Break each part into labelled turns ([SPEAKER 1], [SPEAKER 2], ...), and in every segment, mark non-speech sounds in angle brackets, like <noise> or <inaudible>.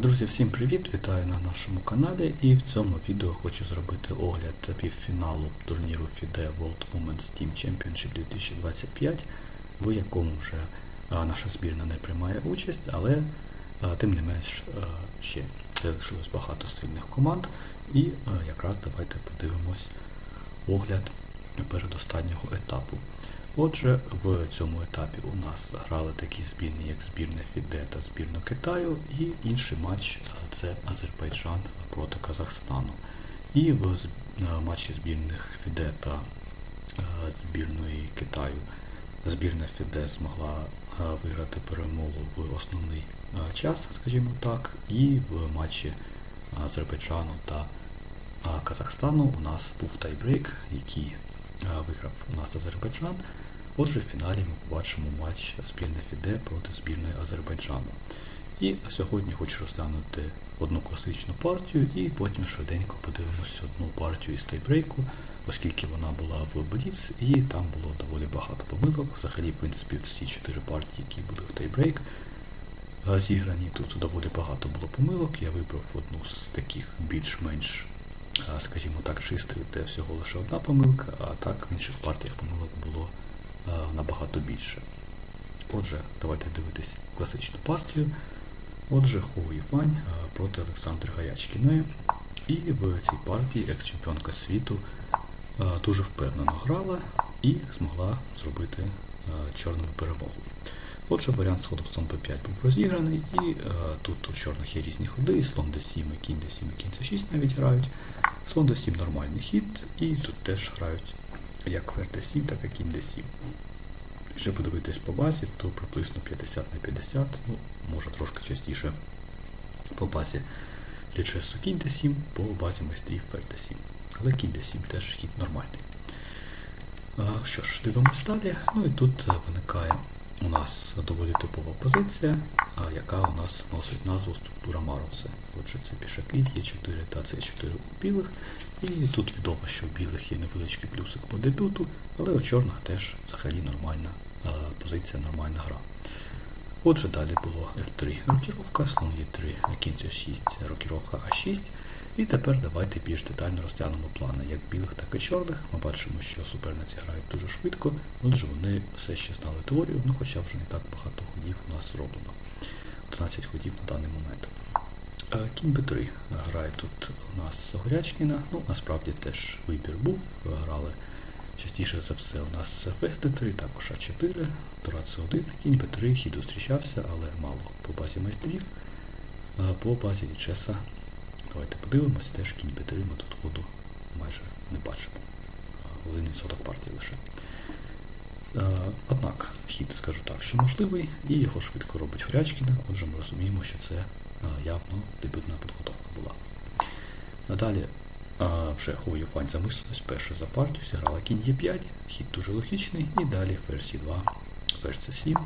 [SPEAKER 1] Друзі, всім привіт! Вітаю на нашому каналі і в цьому відео хочу зробити огляд півфіналу турніру FIDE World Women's Team Championship 2025, в якому вже наша збірна не приймає участь, але тим не менш ще залишилось багато сильних команд. І якраз давайте подивимось огляд передостаннього етапу. Отже, в цьому етапі у нас грали такі збірні, як збірна Фіде та збірна Китаю, і інший матч це Азербайджан проти Казахстану. І в матчі збірних Фіде та збірної Китаю збірна Фіде змогла виграти перемогу в основний час, скажімо так, і в матчі Азербайджану та Казахстану у нас був тайбрейк, який виграв у нас Азербайджан. Отже, в фіналі ми побачимо матч збірної Фіде проти збірної Азербайджану. І сьогодні хочу розглянути одну класичну партію і потім швиденько подивимося одну партію із тайбрейку, оскільки вона була в Бліц, і там було доволі багато помилок. Взагалі, в принципі, всі чотири партії, які були в тайбрейк, зіграні. Тут доволі багато було помилок. Я вибрав одну з таких більш-менш, скажімо так, чистих, де всього лише одна помилка, а так в інших партіях помилок було набагато більше. Отже, давайте дивитись класичну партію. Отже, Ху Іфань проти Олександри Гарячкіної. І в цій партії екс-чемпіонка світу дуже впевнено грала і змогла зробити чорному перемогу. Отже, варіант з ходом слон b5 був розіграний, і е, тут у чорних є різні ходи, слон d7, і кінь d7, і кінь c6 навіть грають. Слон d7 нормальний хід, і тут теж грають як фер d7, так і кінь d7. Якщо подивитись по базі, то приблизно 50 на 50, ну, може трошки частіше по базі лічесу кінь d7, по базі майстрів фер d7. Але кінь d7 теж хід нормальний. Що ж, дивимось далі. Ну і тут е, виникає у нас доволі типова позиція, яка у нас носить назву структура Маруса. Отже, це пішаки Е4 та С4 у білих. І тут відомо, що у білих є невеличкий плюсик по дебюту, але у чорних теж взагалі нормальна а, позиція, нормальна гра. Отже, далі було F3 рокіровка, слон Е3, кінці 6, рокіровка А6. І тепер давайте більш детально розглянемо плани як білих, так і чорних. Ми бачимо, що суперниці грають дуже швидко, отже вони все ще знали теорію, ну хоча вже не так багато ходів у нас зроблено. 11 ходів на даний момент. Е, Кінь Б3 грає тут у нас Горячкіна. Ну, насправді теж вибір був. Грали частіше за все у нас фс Д3, також А4, Тура С1, кінь Б3, хід зустрічався, але мало по базі майстрів. Е, По базі Лічеса Давайте подивимось, теж кінь Б3 ми тут ходу майже не бачимо. Один відсоток партії лише. Е, Однак хід, скажу так, що можливий, і його швидко робить Горячкіна, отже ми розуміємо, що це е, явно дебютна підготовка була. Надалі е, вже Ху Юфань замислилась перше за партію, зіграла кінь Е5, хід дуже логічний, і далі ферзь Е2, ферзь С7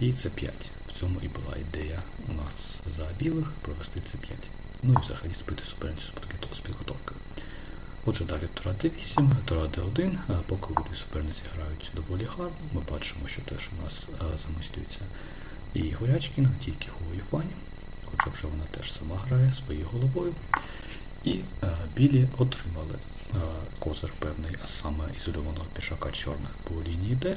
[SPEAKER 1] і С5. В цьому і була ідея у нас за білих провести С5. Ну і взагалі збити суперницю з з підготовки. Отже, далі Тура D8, Тура D1, поки обидві суперниці грають доволі гарно, ми бачимо, що теж у нас замислюється і Горячкін, тільки Ху хоча вже вона теж сама грає своєю головою. І а, білі отримали а, козир певний, а саме ізольованого пішака чорних по лінії D.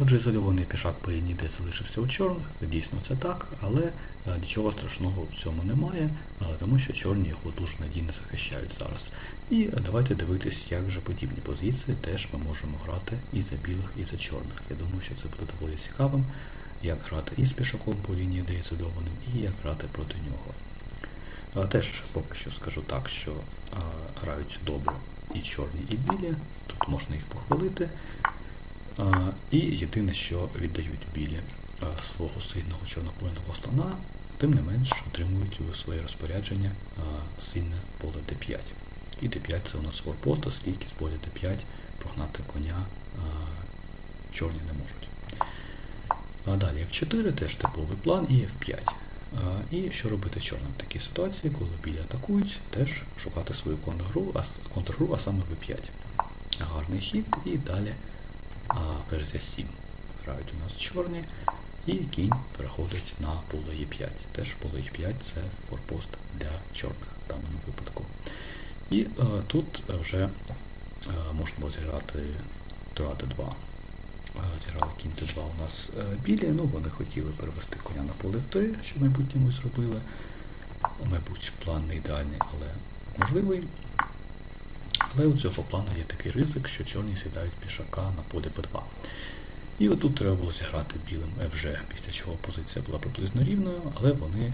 [SPEAKER 1] Отже, ізольований пішак по лінії D залишився у чорних, дійсно це так, але е, нічого страшного в цьому немає, е, тому що чорні його дуже надійно захищають зараз. І е, давайте дивитись, як же подібні позиції теж ми можемо грати і за білих, і за чорних. Я думаю, що це буде доволі цікавим, як грати і з пішаком по лінії D ізольованим, і як грати проти нього. Теж поки що скажу так, що грають добре і чорні, і білі, тут можна їх похвалити. І єдине, що віддають білі свого сильного чорнопольного слона, тим не менш отримують у своє розпорядження сильне поле d5. І d5 це у нас форпост, оскільки з поля d5 прогнати коня чорні не можуть. А далі F4 теж типовий план і F5. І що робити чорним в такій ситуації, коли білі атакують, теж шукати свою контргру, а, контргру, а саме B5. Гарний хід і далі а, версія 7. Грають у нас чорні. І кінь переходить на поле Е5. Теж поле Е5 це форпост для чорних в даному випадку. І е, тут вже е, можна було зіграти тура Д2. Е, Зіграли кінь Д2 у нас е, білі, ну вони хотіли перевести коня на поле F3, що в майбутньому зробили. Мабуть, план не ідеальний, але можливий. Але у цього плану є такий ризик, що чорні сідають пішака на поле Б2. І отут треба було зіграти білим FG, після чого позиція була приблизно рівною, але вони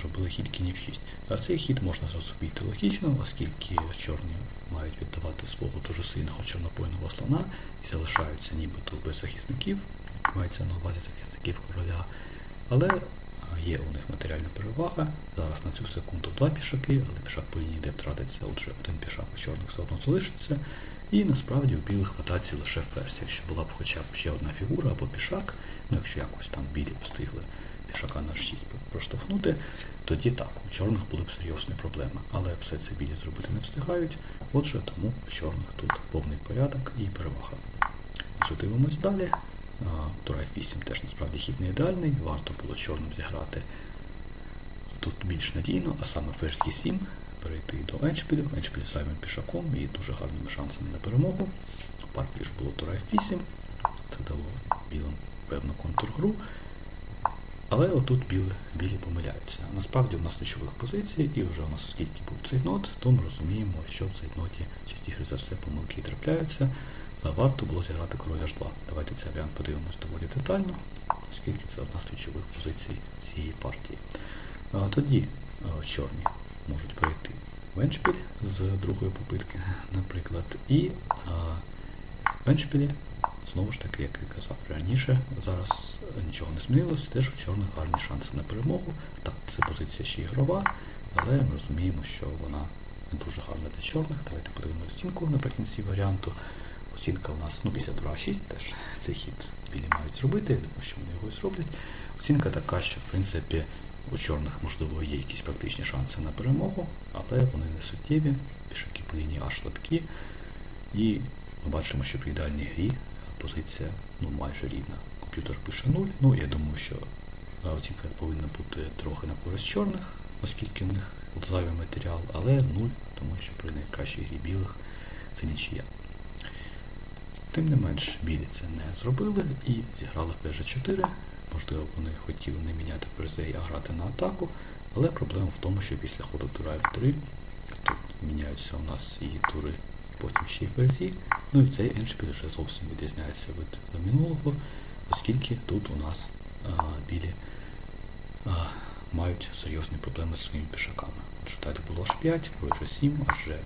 [SPEAKER 1] зробили хід кінь F6. А цей хід можна зрозуміти логічно, оскільки чорні мають віддавати свого дуже сильного чорнопойного слона і залишаються нібито без захисників, мається на увазі захисників короля. Але є у них матеріальна перевага. Зараз на цю секунду два пішаки, але пішак по лінії де втратиться, отже один пішак у чорних все одно залишиться. І насправді у білих в атаці лише ферзь. Якщо була б хоча б ще одна фігура або пішак, ну якщо якось там білі встигли пішака на 6 проштовхнути, тоді так, у чорних були б серйозні проблеми. Але все це білі зробити не встигають, отже, тому у чорних тут повний порядок і перевага. Отже, дивимось далі. Тура F8 теж насправді хід не ідеальний, варто було чорним зіграти тут більш надійно, а саме ферзь Е7, перейти до Еншпілю, Еншпіль займем пішаком і дуже гарними шансами на перемогу. Партії ж було Тура F8, це дало білим певну контргру. Але отут білі, білі помиляються. Насправді у нас ключових позицій, і вже у нас скільки був цейтнот, то ми розуміємо, що в цейтноті частіше за все помилки трапляються. А Варто було зіграти король H2. Давайте цей варіант подивимось доволі детально, оскільки це одна з ключових позицій цієї партії. Тоді чорні можуть перейти в Еншпіль з другої попитки, <laughs> наприклад, і а, в Еншпілі, знову ж таки, як і казав раніше, зараз нічого не змінилося, теж у чорних гарні шанси на перемогу. Так, це позиція ще ігрова, але ми розуміємо, що вона не дуже гарна для чорних. Давайте подивимося оцінку наприкінці варіанту. Оцінка у нас, ну, після тура 6 теж цей хід білі мають зробити, я думаю, що вони його і зроблять. Оцінка така, що в принципі у чорних, можливо, є якісь практичні шанси на перемогу, але вони не суттєві, пішаки по лінії аж слабкі. І ми бачимо, що при ідеальній грі позиція ну, майже рівна. Комп'ютер пише 0. Ну, я думаю, що е, оцінка повинна бути трохи на користь чорних, оскільки у них зайвий матеріал, але 0, тому що при найкращій грі білих це нічия. Тим не менш, білі це не зробили і зіграли ферзь 4. Можливо, вони хотіли не міняти ферзей, а грати на атаку, але проблема в тому, що після ходу тура F3 тут міняються у нас і тури, потім ще й ферзі. Ну і цей еншпіль вже зовсім відрізняється від минулого, оскільки тут у нас а, білі а, мають серйозні проблеми з своїми пішаками. Отже, далі було ж 5, вже 7, вже.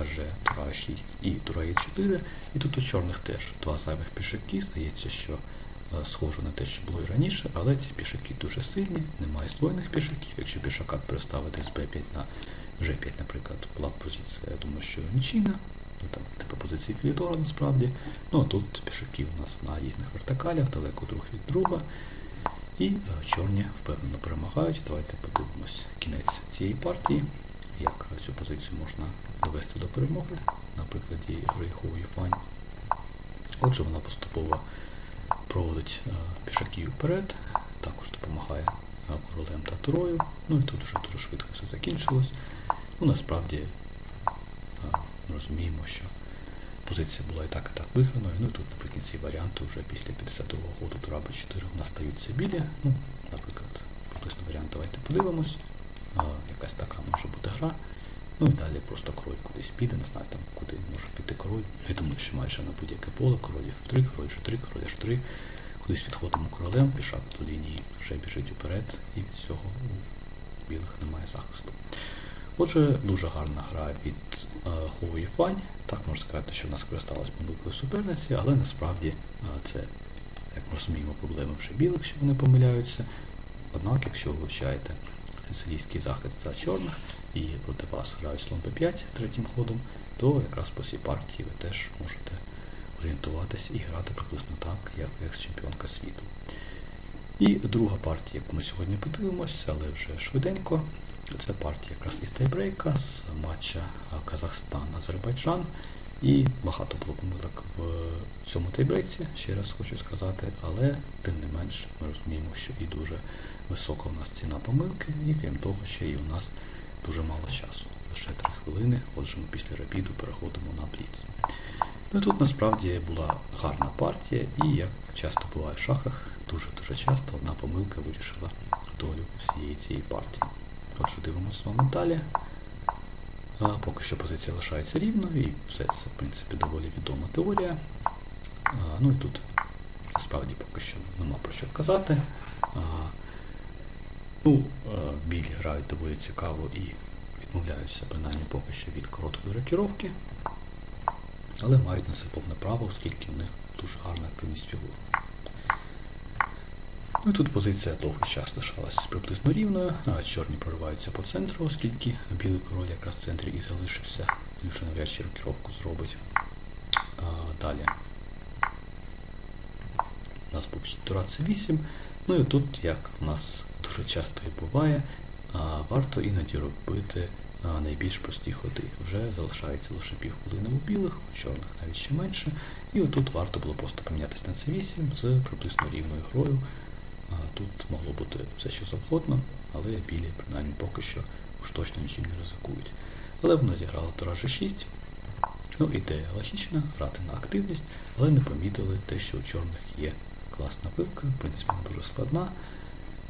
[SPEAKER 1] АЖ2А6 і Тура Е4. І тут у чорних теж два зайвих пішаки. Здається, що е, схоже на те, що було і раніше, але ці пішаки дуже сильні, немає слойних пішаків. Якщо пішака переставити з Б5 на G5, наприклад, була позиція, я думаю, що нічийна, ну, там, типу позиції Філітора насправді. Ну а тут пішаки у нас на різних вертикалях, далеко друг від друга. І е, чорні впевнено перемагають. Давайте подивимось кінець цієї партії як цю позицію можна довести до перемоги, на прикладі гри Ху Юфань. Отже, вона поступово проводить е, пішаків вперед, також допомагає е, королем та турою. Ну і тут вже дуже швидко все закінчилось. Ну, насправді е, розуміємо, що позиція була і так, і так виграною. Ну і тут наприкінці варіанту вже після 52-го ходу тура Б4 у нас стаються білі. Ну, наприклад, приблизно варіант давайте подивимось. Якась така може бути гра. Ну і далі просто король кудись піде, не знаю там куди може піти король. Я думаю, що майже на будь-яке поле, король F3, король G3, король H3. Кудись підходимо королем, пішак до лінії вже біжить уперед, і від цього у білих немає захисту. Отже, дуже гарна гра від е, Huawei Fань. Так можна сказати, що вона скористалась помилкою суперниці, але насправді е, це, як ми розуміємо, проблеми вже білих, що вони помиляються. Однак, якщо ви вивчаєте сицилійський захист за чорних і проти вас грають слон П5 третім ходом, то якраз по цій партії ви теж можете орієнтуватись і грати приблизно так, як екс-чемпіонка світу. І друга партія, яку ми сьогодні подивимося, але вже швиденько. Це партія якраз із тайбрейка з матча Казахстан-Азербайджан. І багато було помилок в цьому тайбрейці, ще раз хочу сказати, але тим не менш ми розуміємо, що і дуже висока у нас ціна помилки, і крім того, ще й у нас дуже мало часу. Лише 3 хвилини, отже ми після рапіду переходимо на бліц. Ну і тут насправді була гарна партія, і як часто буває в шахах, дуже-дуже часто одна помилка вирішила долю всієї цієї партії. Отже, дивимося з далі. Поки що позиція лишається рівною, і все це, в принципі, доволі відома теорія. Ну і тут насправді поки що нема про що казати. Ну, білі грають доволі цікаво і відмовляються принаймні поки що від короткої рокіровки, але мають на це повне право, оскільки в них дуже гарна активність фігур. Ну тут позиція довгий час лишалась приблизно рівною, а чорні прориваються по центру, оскільки білий король якраз в центрі і залишився, і вже навряд чи рокіровку зробить. А, далі. У нас був хід тура c8. Ну і тут, як в нас дуже часто і буває, а, варто іноді робити а, найбільш прості ходи. Вже залишається лише півхвилини у білих, у чорних навіть ще менше. І отут варто було просто помінятися на c8 з приблизно рівною грою. Тут могло бути все що завгодно, але білі, принаймні поки що уж точно нічим не ризикують. Але воно зіграло тура G6. Ну, ідея логічна, грати на активність, але не помітили те, що у чорних є класна вилка, в принципі, вона дуже складна.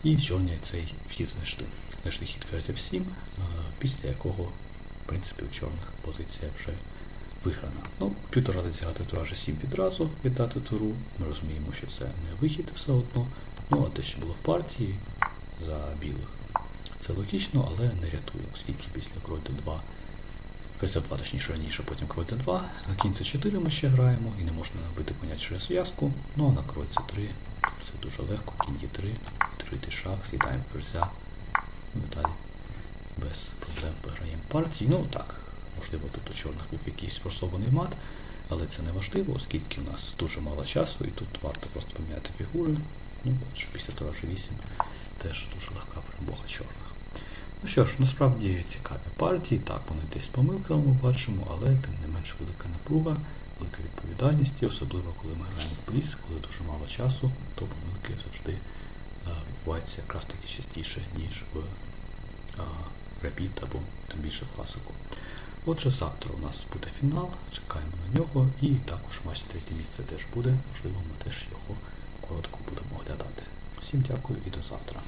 [SPEAKER 1] І чорні цей вхід знайшли. Знайшли хід ферзя в 7, після якого, в принципі, у чорних позиція вже виграна. Ну, комп'ютер радить зіграти тура G7 відразу, віддати туру. Ми розуміємо, що це не вихід все одно. Ну, а те, що було в партії за білих, це логічно, але не рятує, оскільки після король d2, ферзь 2 точніше раніше, потім король d2, кінь c4 ми ще граємо і не можна набити коня через зв'язку. Ну а на король c3 все дуже легко, кінь e3, відкритий шах, з'їдаємо ферзя. Ну далі без проблем виграємо партії. Ну так, можливо, тут у чорних був якийсь форсований мат, але це не важливо, оскільки у нас дуже мало часу, і тут варто просто поміняти фігури. Ну, отже, після тура G8 теж дуже легка перемога чорних. Ну що ж, насправді цікаві партії, так, вони десь помилками ми бачимо, але тим не менш велика напруга, велика відповідальність, і особливо коли ми граємо в пліс, коли дуже мало часу, то помилки завжди а, відбуваються якраз таки частіше, ніж в а, репіт або тим більше в класику. Отже, завтра у нас буде фінал, чекаємо на нього, і також матч третє місце теж буде, можливо, ми теж його коротко будемо оглядати. Всім дякую і до завтра.